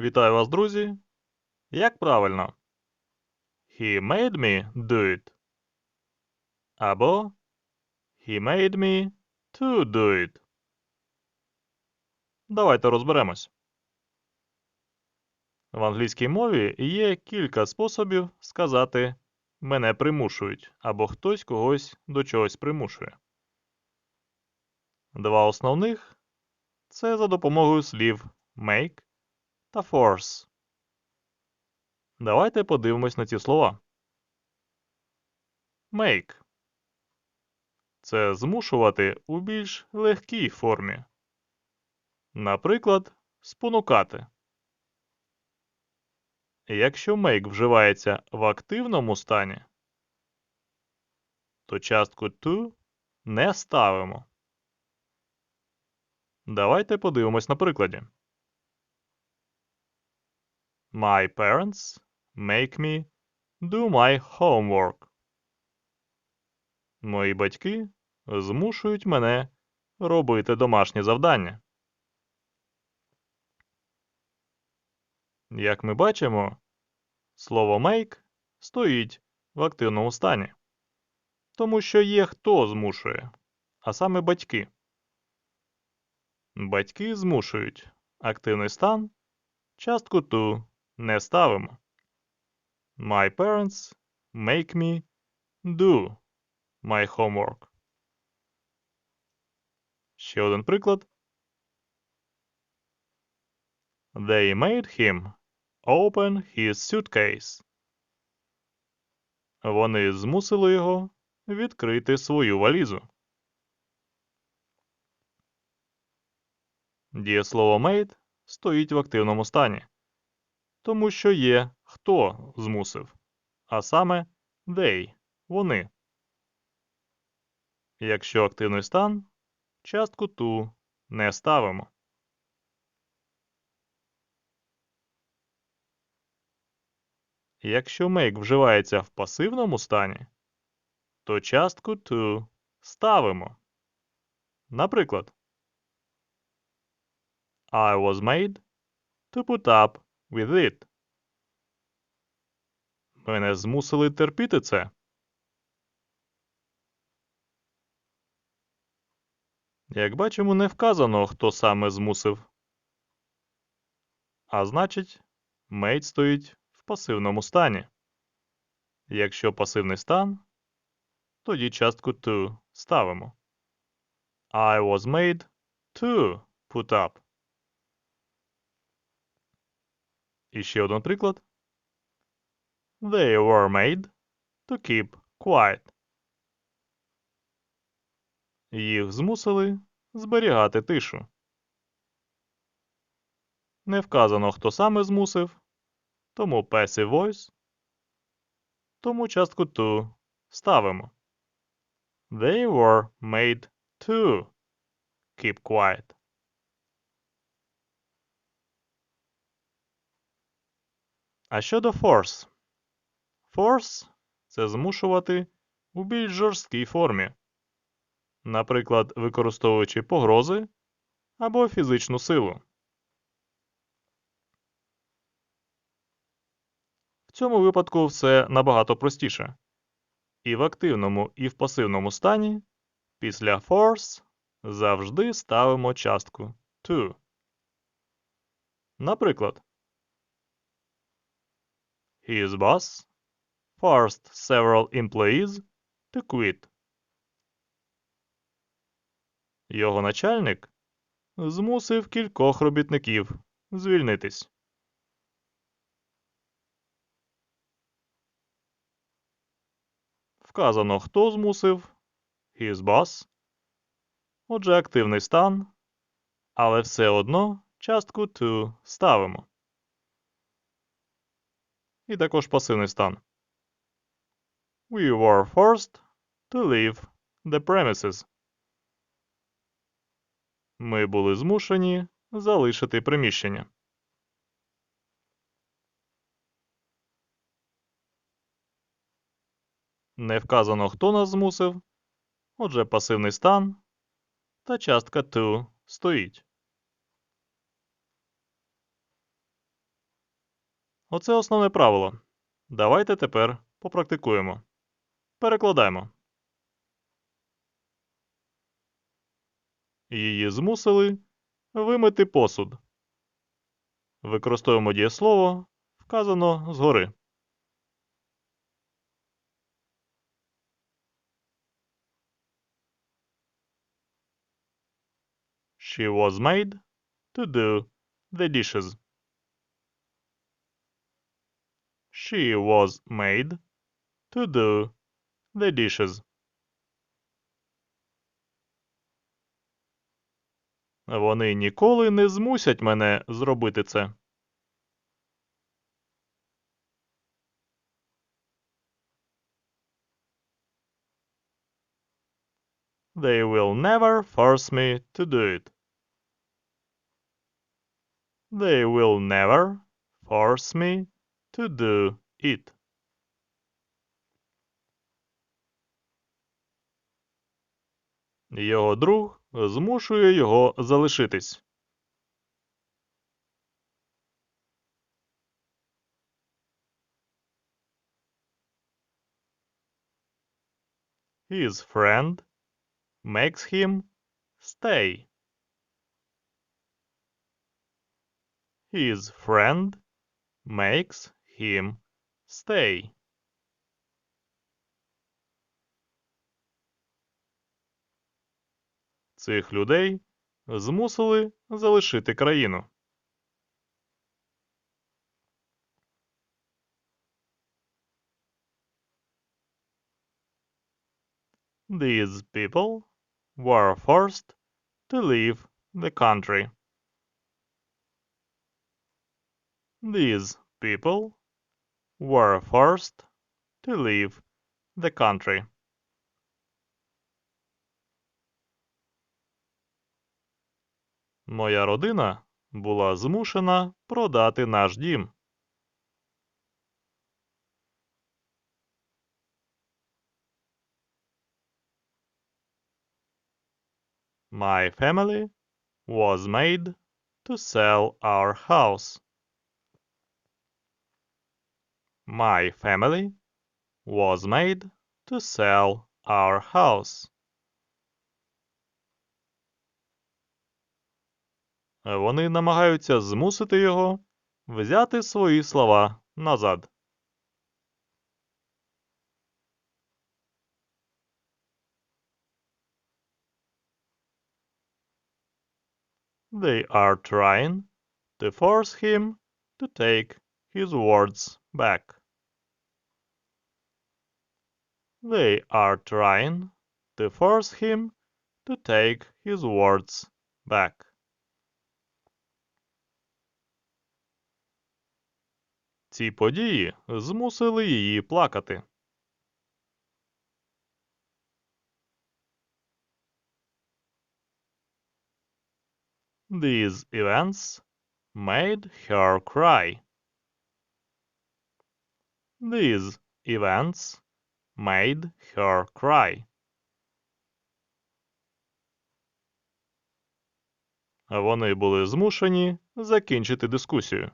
Вітаю вас, друзі! Як правильно? He made me do it. Або He made me to do it. Давайте розберемось. В англійській мові є кілька способів сказати мене примушують або хтось когось до чогось примушує. Два основних це за допомогою слів make та force. Давайте подивимось на ці слова. Make це змушувати у більш легкій формі. Наприклад, спонукати. Якщо make вживається в активному стані, то частку to не ставимо. Давайте подивимось на прикладі. My parents make me do my homework. Мої батьки змушують мене робити домашнє завдання. Як ми бачимо, слово make стоїть в активному стані, тому що є хто змушує, а саме батьки. Батьки змушують активний стан, частку to не ставимо. My parents make me do my homework. Ще один приклад. They made him open his suitcase. Вони змусили його відкрити свою валізу. Дієслово made стоїть в активному стані, тому що є хто змусив, а саме they – вони. Якщо активний стан, частку to не ставимо. Якщо make вживається в пасивному стані, то частку to ставимо. Наприклад, I was made to put up with it. Мене змусили терпіти це. Як бачимо, не вказано, хто саме змусив. А значить, made стоїть в пасивному стані. Якщо пасивний стан, тоді частку to ставимо. I was made to put up. І ще один приклад. They were made to keep quiet. Їх змусили зберігати тишу. Не вказано, хто саме змусив, тому passive voice, тому частку to ставимо. They were made to keep quiet. А щодо force. Force – це змушувати у більш жорсткій формі. Наприклад, використовуючи погрози або фізичну силу. В цьому випадку все набагато простіше. І в активному, і в пасивному стані після force завжди ставимо частку to. Наприклад, His boss forced several employees to quit. Його начальник змусив кількох робітників звільнитись. Вказано, хто змусив his boss. Отже, активний стан, але все одно частку to ставимо. І також пасивний стан. We were forced to leave the premises. Ми були змушені залишити приміщення. Не вказано, хто нас змусив. Отже, пасивний стан та частка to стоїть. Оце основне правило. Давайте тепер попрактикуємо. Перекладаємо. Її змусили вимити посуд. Використовуємо дієслово, вказано згори. She was made to do the dishes. She was made to do the dishes. Вони ніколи не змусять мене зробити це. They will never force me to do it. They will never force me to do it. Його друг змушує його залишитись. His friend makes him stay. His friend makes him stay. Цих людей змусили залишити країну. These people were forced to leave the country. These people were forced to leave the country. Моя родина була змушена продати наш дім. My family was made to sell our house. My family was made to sell our house. Вони намагаються змусити його взяти свої слова назад. They are trying to force him to take his words back. They are trying to force him to take his words back. Ці події змусили її плакати. These events made her cry. These events made her cry. Вони були змушені закінчити дискусію.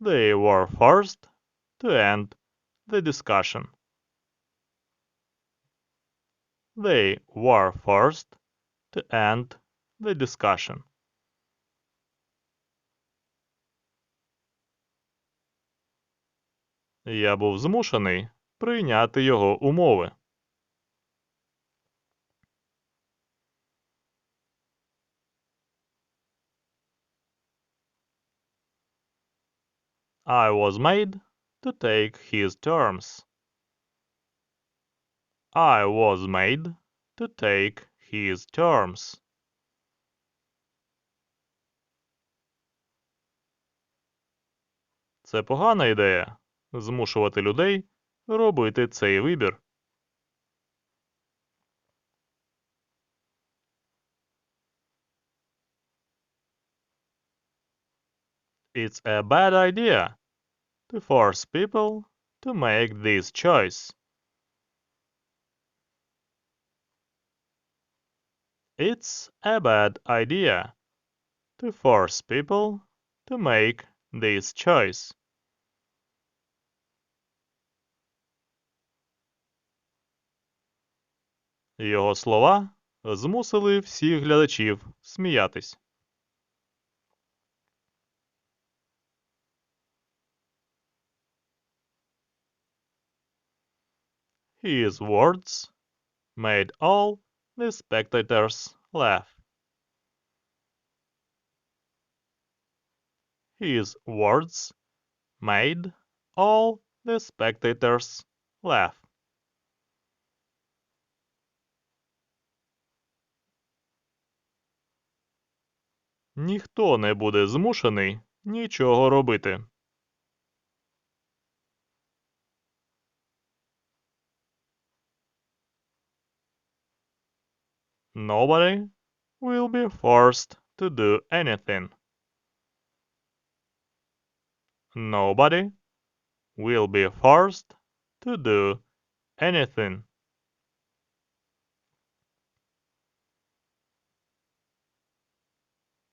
They were forced to end the discussion. They were forced to end the discussion. Я був змушений прийняти його умови. I was made to take his terms. I was made to take his terms. Це погана ідея змушувати людей робити цей вибір. It's a bad idea to force people to make this choice. It's a bad idea to force people to make this choice. Його слова змусили всіх глядачів сміятись. His words made all the spectators laugh. His words made all the spectators laugh. Ніхто не буде змушений нічого робити. Nobody will be forced to do anything. Nobody will be forced to do anything.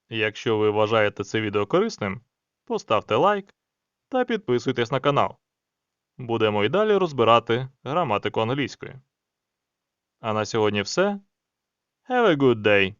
Якщо ви вважаєте це відео корисним, поставте лайк та підписуйтесь на канал. Будемо й далі розбирати граматику англійської. А на сьогодні все. Have a good day!